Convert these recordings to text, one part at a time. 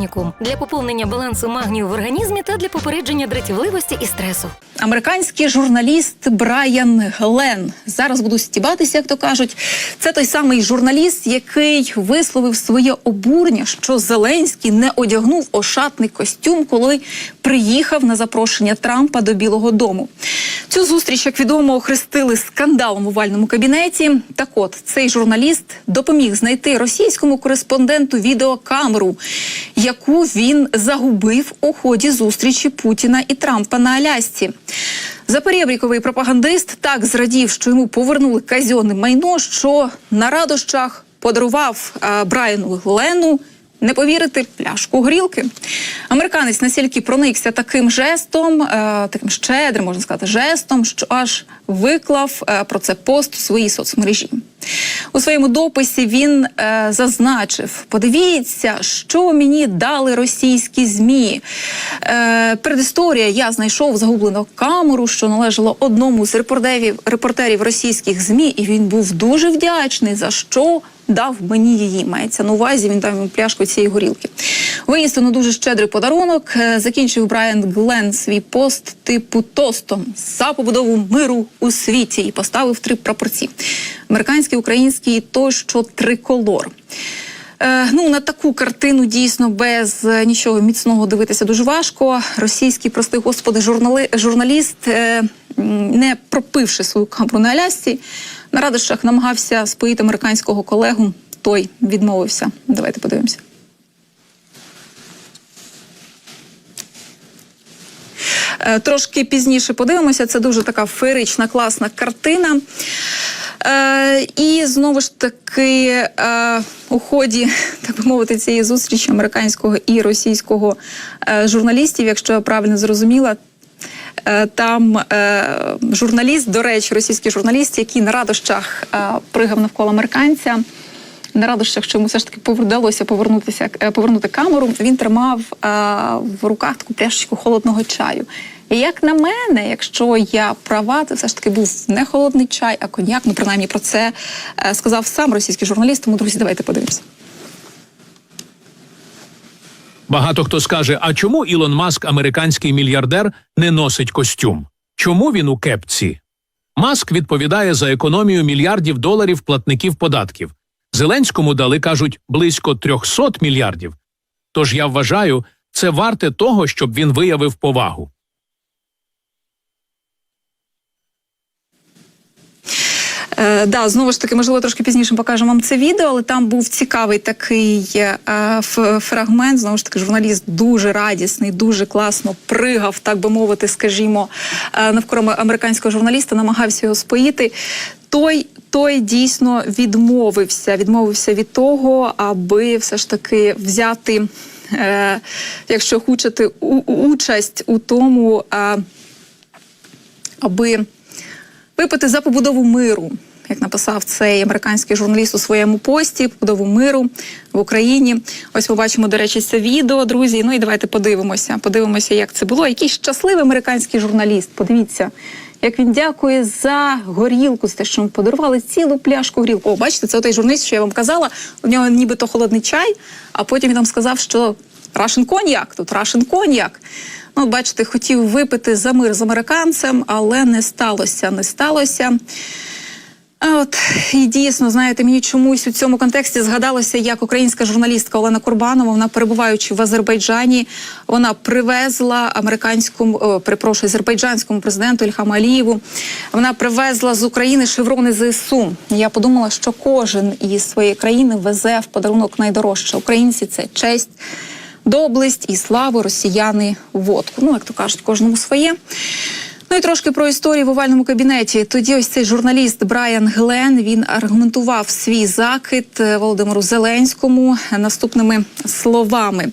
Магнікум для поповнення балансу магнію в організмі та для попередження дратівливості і стресу. Американський журналіст Брайан Глен. Зараз буду стібатися, як то кажуть. Це той самий журналіст, який висловив своє обурення, що Зеленський не одягнув ошатний костюм, коли приїхав на запрошення Трампа до Білого Дому. Цю зустріч, як відомо, охрестили скандалом в овальному кабінеті. Так от цей журналіст допоміг знайти російському кореспонденту відеокамеру, яку він загубив у ході зустрічі Путіна і Трампа на Алясці. Заперебріковий пропагандист так зрадів, що йому повернули казьонне майно, що на радощах подарував е, Брайану Глену. Не повірити пляшку горілки. Американець настільки проникся таким жестом, е, таким щедрим, можна сказати, жестом, що аж виклав е, про це пост у своїй соцмережі. У своєму дописі він е, зазначив: подивіться, що мені дали російські змі. Е, передісторія я знайшов загублену камеру, що належала одному з репортерів, репортерів російських змі, і він був дуже вдячний за що. Дав мені її, мається на увазі. Він дав йому пляшку цієї горілки. Воістину дуже щедрий подарунок. Е, Закінчив Брайан Глен свій пост типу тостом за побудову миру у світі і поставив три прапорці: американський, український тощо триколор. Е, ну на таку картину дійсно без е, нічого міцного дивитися дуже важко. Російський, прости господи, журнали, журналіст, не пропивши свою камеру на Алясці, на радощах намагався споїти американського колегу. Той відмовився. Давайте подивимося. Е, Трошки пізніше подивимося. Це дуже така феєрична, класна картина. Е, і знову ж таки е, у ході, так би мовити, цієї зустрічі американського і російського е, журналістів, якщо я правильно зрозуміла. Е, Там е, журналіст, до речі, російський журналіст, який на радощах е, пригав навколо американця, на радощах, що йому все ж таки вдалося повернутися, повернути камеру. Він тримав в руках таку пляшечку холодного чаю. І як на мене, якщо я права, це все ж таки був не холодний чай, а коньяк. Ну, принаймні про це сказав сам російський журналіст. Тому, друзі, давайте подивимося. Багато хто скаже: а чому Ілон Маск, американський мільярдер, не носить костюм? Чому він у кепці? Маск відповідає за економію мільярдів доларів платників податків. Зеленському дали кажуть близько 300 мільярдів. Тож я вважаю, це варте того, щоб він виявив повагу. Е, да, знову ж таки, можливо, трошки пізніше покажемо вам це відео, але там був цікавий такий е, фрагмент. Знову ж таки, журналіст дуже радісний, дуже класно пригав, так би мовити, скажімо, е, навколо американського журналіста, намагався його споїти. Той, той дійсно відмовився, відмовився від того, аби все ж таки взяти, е, якщо хочете, участь у тому, е, аби випити за побудову миру. Як написав цей американський журналіст у своєму пості, побудову миру в Україні. Ось ми бачимо, до речі, це відео, друзі. Ну і давайте подивимося. Подивимося, як це було. Який щасливий американський журналіст. Подивіться, як він дякує за горілку, за те, що ми подарували цілу пляшку горілку. О, бачите, це той журналіст, що я вам казала. У нього нібито холодний чай, а потім він нам сказав, що Рашен коньяк, тут Рашен коньяк. Ну, бачите, хотів випити за мир з американцем, але не сталося, не сталося. А От і дійсно, знаєте, мені чомусь у цьому контексті згадалося, як українська журналістка Олена Курбанова, вона перебуваючи в Азербайджані, вона привезла американському, о, перепрошую, азербайджанському президенту Ільхаму Алієву. Вона привезла з України шеврони ЗСУ. Я подумала, що кожен із своєї країни везе в подарунок найдорожче. Українці це честь. Доблесть і славу росіяни водку. Ну, як то кажуть, кожному своє. Ну і трошки про історію в овальному кабінеті. Тоді ось цей журналіст Брайан Глен він аргументував свій закид е, Володимиру Зеленському наступними словами.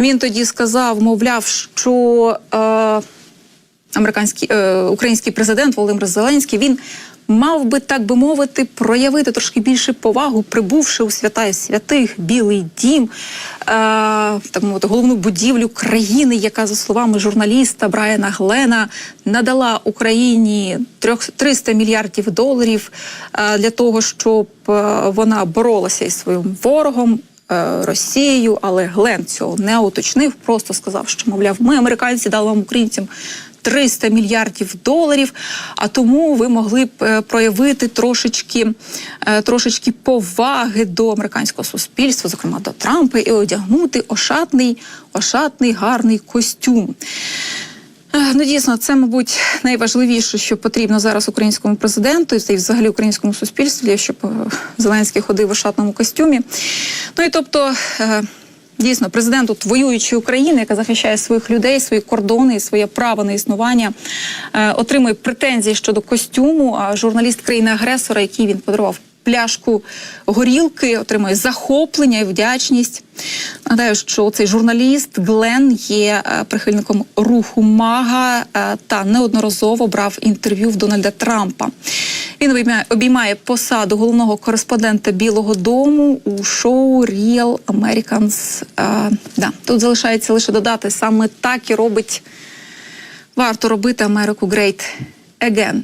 Він тоді сказав, мовляв, що е, американський е, український президент Володимир Зеленський він мав би так би мовити проявити трошки більше повагу, прибувши у свята святих Білий Дім, е, так мовити, головну будівлю країни, яка за словами журналіста Брайана Глена надала Україні трьох 300 мільярдів доларів е, для того, щоб е, вона боролася із своїм ворогом. е, Росією, але Глен цього не уточнив, просто сказав, що мовляв, ми американці дали вам українцям 300 мільярдів доларів. А тому ви могли б е, проявити трошечки, е, трошечки поваги до американського суспільства, зокрема до Трампа, і одягнути ошатний, ошатний гарний костюм. Е, Ну, дійсно, це, мабуть, найважливіше, що потрібно зараз українському президенту і взагалі українському суспільстві, щоб Зеленський ходив у шатному костюмі. Ну і тобто. Дійсно, президент от воюючої України, яка захищає своїх людей, свої кордони і своє право на існування, е, отримує претензії щодо костюму. А журналіст країни-агресора, який він подарував пляшку горілки, отримує захоплення і вдячність. Нагадаю, що цей журналіст Глен є е, прихильником руху Мага е, та неодноразово брав інтерв'ю в Дональда Трампа. Він обіймає, посаду головного кореспондента Білого Дому у шоу Real Americans. Е, да, тут залишається лише додати саме так і робить варто робити Америку Great Again.